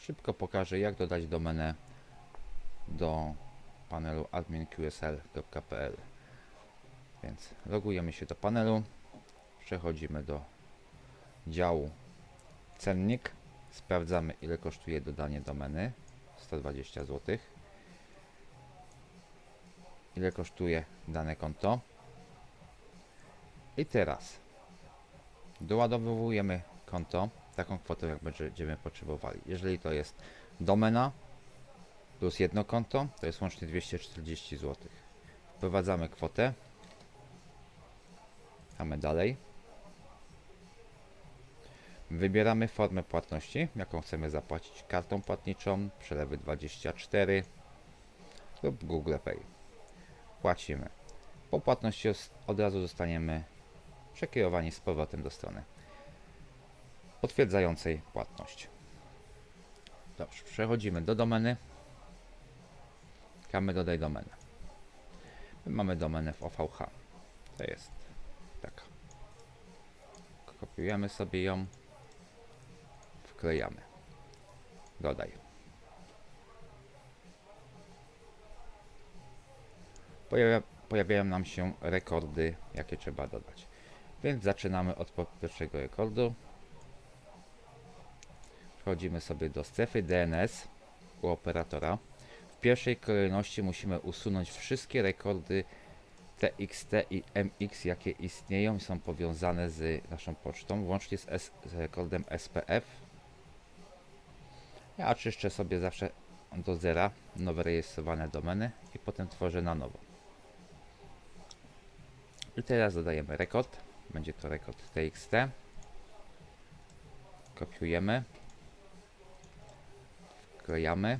szybko pokażę jak dodać domenę do panelu adminqsl.pl więc logujemy się do panelu. Przechodzimy do działu cennik. Sprawdzamy ile kosztuje dodanie domeny. 120 zł ile kosztuje dane konto. I teraz doładowujemy konto taką kwotę jak będziemy potrzebowali jeżeli to jest domena plus jedno konto to jest łącznie 240 zł wprowadzamy kwotę Mamy dalej. Wybieramy formę płatności, jaką chcemy zapłacić kartą płatniczą, przelewy 24 lub Google Pay. Płacimy. Po płatności od razu zostaniemy przekierowani z powrotem do strony potwierdzającej płatność. Dobrze, przechodzimy do domeny. Klikamy dodaj domenę. My mamy domenę w OVH. To jest tak. Kopiujemy sobie ją. Wklejamy. Dodaj. Pojawia, pojawiają nam się rekordy, jakie trzeba dodać. Więc zaczynamy od pierwszego rekordu. Przechodzimy sobie do strefy DNS u operatora. W pierwszej kolejności musimy usunąć wszystkie rekordy TXT i MX, jakie istnieją i są powiązane z naszą pocztą, łącznie z, S, z rekordem SPF. Ja czyszczę sobie zawsze do zera nowe rejestrowane domeny i potem tworzę na nowo. I teraz dodajemy rekord. Będzie to rekord TXT. Kopiujemy. Wklejamy.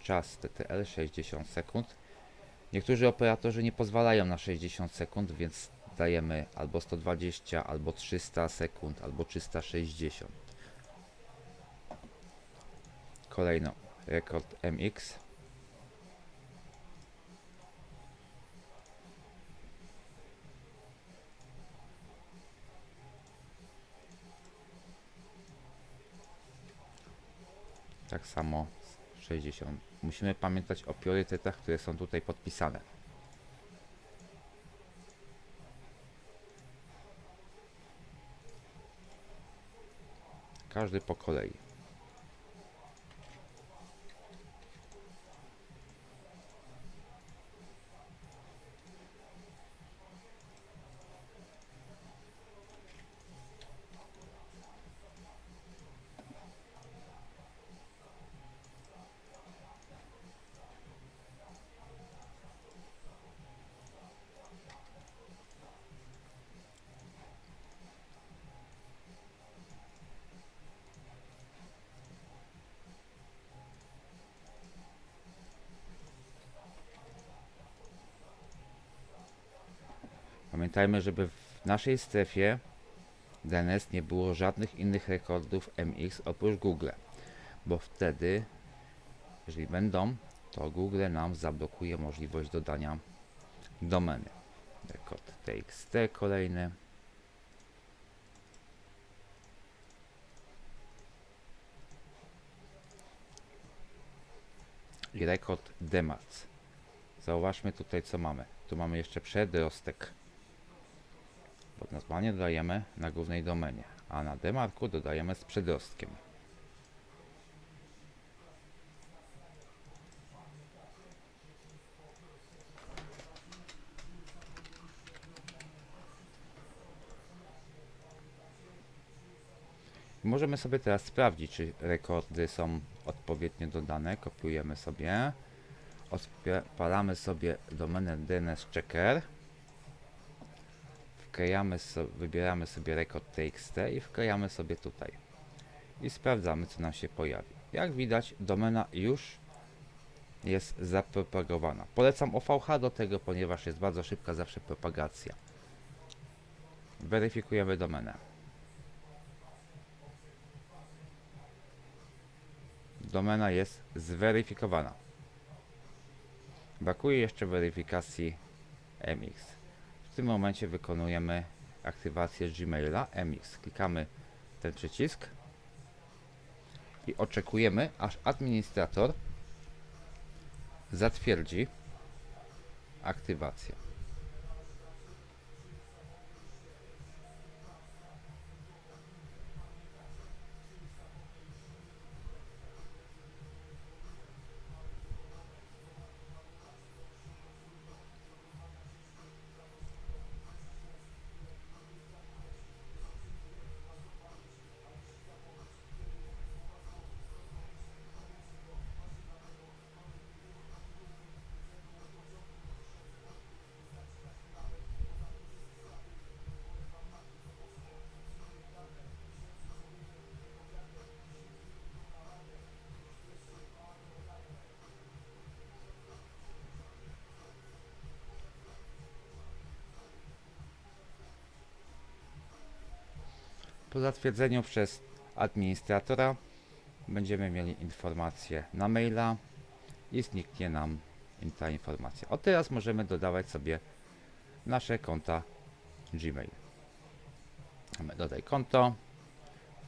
Czas TTL 60 sekund. Niektórzy operatorzy nie pozwalają na 60 sekund, więc dajemy albo 120, albo 300 sekund, albo 360. Kolejno rekord MX. Tak samo 60. Musimy pamiętać o priorytetach, które są tutaj podpisane. Każdy po kolei. Pamiętajmy, żeby w naszej strefie DNS nie było żadnych innych rekordów MX oprócz Google, bo wtedy, jeżeli będą, to Google nam zablokuje możliwość dodania domeny. Rekord TXT kolejny. I rekord DMARC. Zauważmy tutaj co mamy. Tu mamy jeszcze przedrostek. Bo normalnie dodajemy na głównej domenie, a na demarku dodajemy z przedrostkiem. I Możemy sobie teraz sprawdzić, czy rekordy są odpowiednio dodane. Kopiujemy sobie. Odpalamy sobie domenę DNS Checker. Wklejamy so, wybieramy sobie rekord TXT i wklejamy sobie tutaj. I sprawdzamy, co nam się pojawi. Jak widać, domena już jest zapropagowana. Polecam OVH do tego, ponieważ jest bardzo szybka zawsze propagacja. Weryfikujemy domenę. Domena jest zweryfikowana. Brakuje jeszcze weryfikacji MX. W tym momencie wykonujemy aktywację Gmaila MX. Klikamy ten przycisk. i oczekujemy, aż administrator zatwierdzi aktywację. Po zatwierdzeniu przez administratora będziemy mieli informację na maila i zniknie nam ta informacja. Od teraz możemy dodawać sobie nasze konta Gmail. Dodaj konto,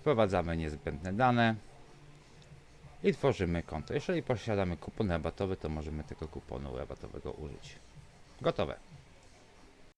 wprowadzamy niezbędne dane i tworzymy konto. Jeżeli posiadamy kupon rabatowy, to możemy tego kuponu rabatowego użyć. Gotowe.